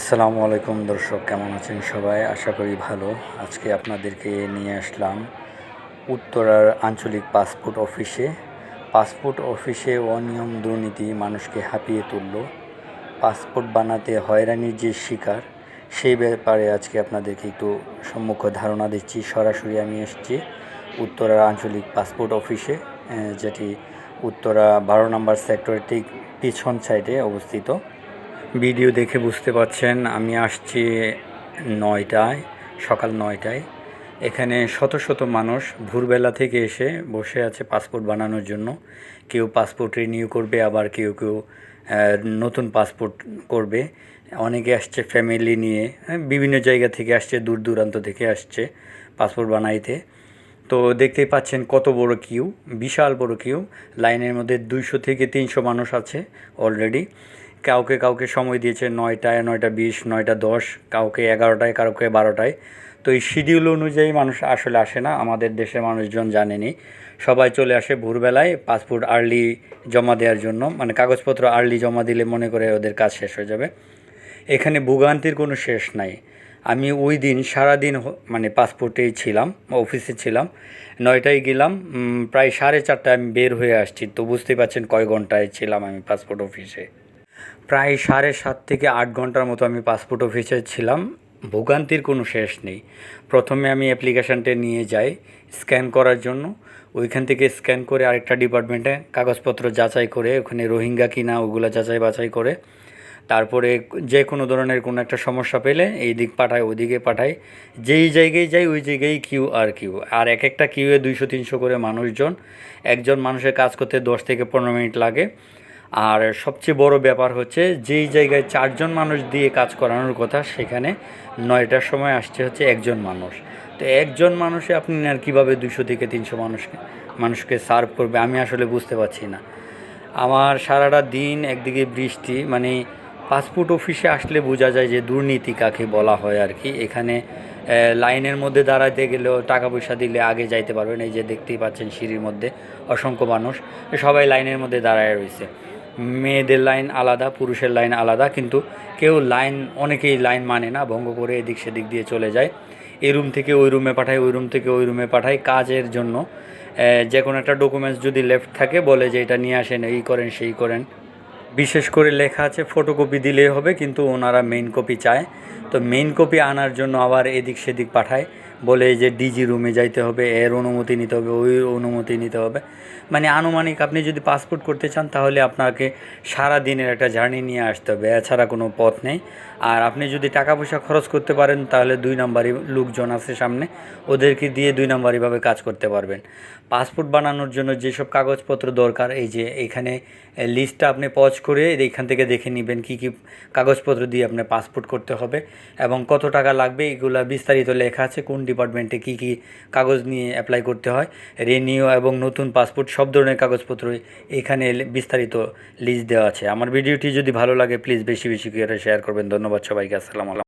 আসসালামু আলাইকুম দর্শক, কেমন আছেন সবাই? আশা করি ভালো। আজকে আপনাদেরকে নিয়ে আসলাম উত্তরার আঞ্চলিক পাসপোর্ট অফিসে। পাসপোর্ট অফিসে অনিয়ম দুর্নীতি মানুষকে হাঁপিয়ে তুলল। পাসপোর্ট বানাতে হয়রানির যে শিকার, সেই ব্যাপারে আজকে আপনাদেরকে একটু সম্মুখ ধারণা দিচ্ছি। সরাসরি আমি এসেছি উত্তরার আঞ্চলিক পাসপোর্ট অফিসে যেটি উত্তরা বারো নম্বর সেক্টরের ঠিক পিছন সাইডে অবস্থিত। ভিডিও দেখে বুঝতে পারছেন আমি আসছি নয়টায় সকাল নয়টায়। এখানে শত শত মানুষ ভোরবেলা থেকে এসে বসে আছে পাসপোর্ট বানানোর জন্য। কেউ পাসপোর্ট রিনিউ করবে আবার কেউ কেউ নতুন পাসপোর্ট করবে। অনেকে আসছে ফ্যামিলি নিয়ে হ্যাঁ, বিভিন্ন জায়গা থেকে আসছে দূর দূরান্ত থেকে আসছে পাসপোর্ট বানাইতে। তো দেখতেই পাচ্ছেন কত বড় কিউ বিশাল বড় কিউ লাইনের মধ্যে দুইশো থেকে তিনশো মানুষ আছে অলরেডি কাউকে কাউকে সময় দিয়েছে নয়টায়, নয়টা বিশ, নয়টা দশ, কাউকে এগারোটায়, কাউকে বারোটায়। তো এই শিডিউল অনুযায়ী মানুষ আসলে আসে না, আমাদের দেশের মানুষজন জানেনি। সবাই চলে আসে ভোরবেলায় পাসপোর্ট আর্লি জমা দেওয়ার জন্য মানে কাগজপত্র আর্লি জমা দিলে মনে করে ওদের কাজ শেষ হয়ে যাবে। এখানে ভোগান্তির কোনো শেষ নাই। আমি ওই দিন সারাদিন মানে পাসপোর্টেই ছিলাম অফিসে ছিলাম। নয়টায় গেলাম প্রায় সাড়ে চারটায় আমি বের হয়ে আসছি। তো বুঝতেই পারছেন কয় ঘন্টায় ছিলাম আমি পাসপোর্ট অফিসে প্রায় সাড়ে সাত থেকে আট ঘণ্টার মতো আমি পাসপোর্ট অফিসে ছিলাম। ভোগান্তির কোনো শেষ নেই। প্রথমে আমি অ্যাপ্লিকেশানটা নিয়ে যাই স্ক্যান করার জন্য। ওইখান থেকে স্ক্যান করে আরেকটা ডিপার্টমেন্টে কাগজপত্র যাচাই করে, ওখানে রোহিঙ্গা কিনা ওগুলো যাচাই বাছাই করে। তারপরে যে কোনো ধরনের কোনো একটা সমস্যা পেলে এই দিক পাঠায় ওদিকে পাঠায় যেই জায়গায় যাই, ওই জায়গায় কিউ আর কিউ। আর এক একটা কিউয়ে দুইশো, তিনশো করে মানুষজন। একজন মানুষের কাজ করতে দশ থেকে পনেরো মিনিট লাগে। আর সবচেয়ে বড় ব্যাপার হচ্ছে যেই জায়গায় চারজন মানুষ দিয়ে কাজ করানোর কথা, সেখানে নয়টার সময় আসছে হচ্ছে একজন মানুষ। তো একজন মানুষে আপনি আর কীভাবে দুশো থেকে তিনশো মানুষকে মানুষকে সার্ভ করবে আমি আসলে বুঝতে পারছি না। আমার সারাটা দিন একদিকে বৃষ্টি মানে পাসপোর্ট অফিসে আসলে বোঝা যায় যে দুর্নীতি কাকে বলা হয় আর কি। এখানে লাইনের মধ্যে দাঁড়াতে গেলেও টাকা পয়সা দিলে আগে যাইতে পারবেন। এই যে দেখতেই পাচ্ছেন সিঁড়ির মধ্যে অসংখ্য মানুষ, সবাই লাইনের মধ্যে দাঁড়ায় রয়েছে। মেয়েদের লাইন আলাদা, পুরুষের লাইন আলাদা, কিন্তু কেউ লাইন, অনেকেই লাইন মানে না, ভঙ্গ করে এদিক সেদিক দিয়ে চলে যায়। এই রুম থেকে ওই রুমে পাঠায়, ওই রুম থেকে ওই রুমে পাঠায় কাজের জন্য। যে কোনো একটা ডকুমেন্টস যদি লেফট থাকে, বলে যে এটা নিয়ে আসেন, এই করেন, সেই করেন। বিশেষ করে লেখা আছে ফটোকপি দিলেই হবে, কিন্তু ওনারা মেইন কপি চায়। তো মেইন কপি আনার জন্য আবার এদিক সেদিক পাঠায়। বলে যে ডিজি রুমে যাইতে হবে, এর অনুমতি নিতে হবে, ওই অনুমতি নিতে হবে। মানে আনুমানিক আপনি যদি পাসপোর্ট করতে চান, তাহলে আপনাকে সারা দিনের একটা জার্নি নিয়ে আসতে হবে, এছাড়া কোনো পথ নেই। আর আপনি যদি টাকা পয়সা খরচ করতে পারেন, তাহলে দুই নাম্বারই লোকজন আছে সামনে, ওদেরকে দিয়ে দুই নাম্বারিভাবে কাজ করতে পারবেন। পাসপোর্ট বানানোর জন্য যেসব কাগজপত্র দরকার, এই যে এখানে লিস্টটা আপনি পজ করে এইখান থেকে দেখে নেবেন কী কী কাগজপত্র দিয়ে আপনার পাসপোর্ট করতে হবে এবং কত টাকা লাগবে, এগুলো বিস্তারিত লেখা আছে, কোন ডিপার্টমেন্টে কি কি কাগজ নিয়ে অ্যাপ্লাই করতে হয় রেনিউ এবং নতুন পাসপোর্ট সব ধরনের কাগজপত্র এখানে বিস্তারিত লিস্ট দেওয়া আছে। আমার ভিডিওটি যদি ভালো লাগে প্লিজ বেশি বেশি করে শেয়ার করবেন। ধন্যবাদ সবাইকে, আসসালামু আলাইকুম।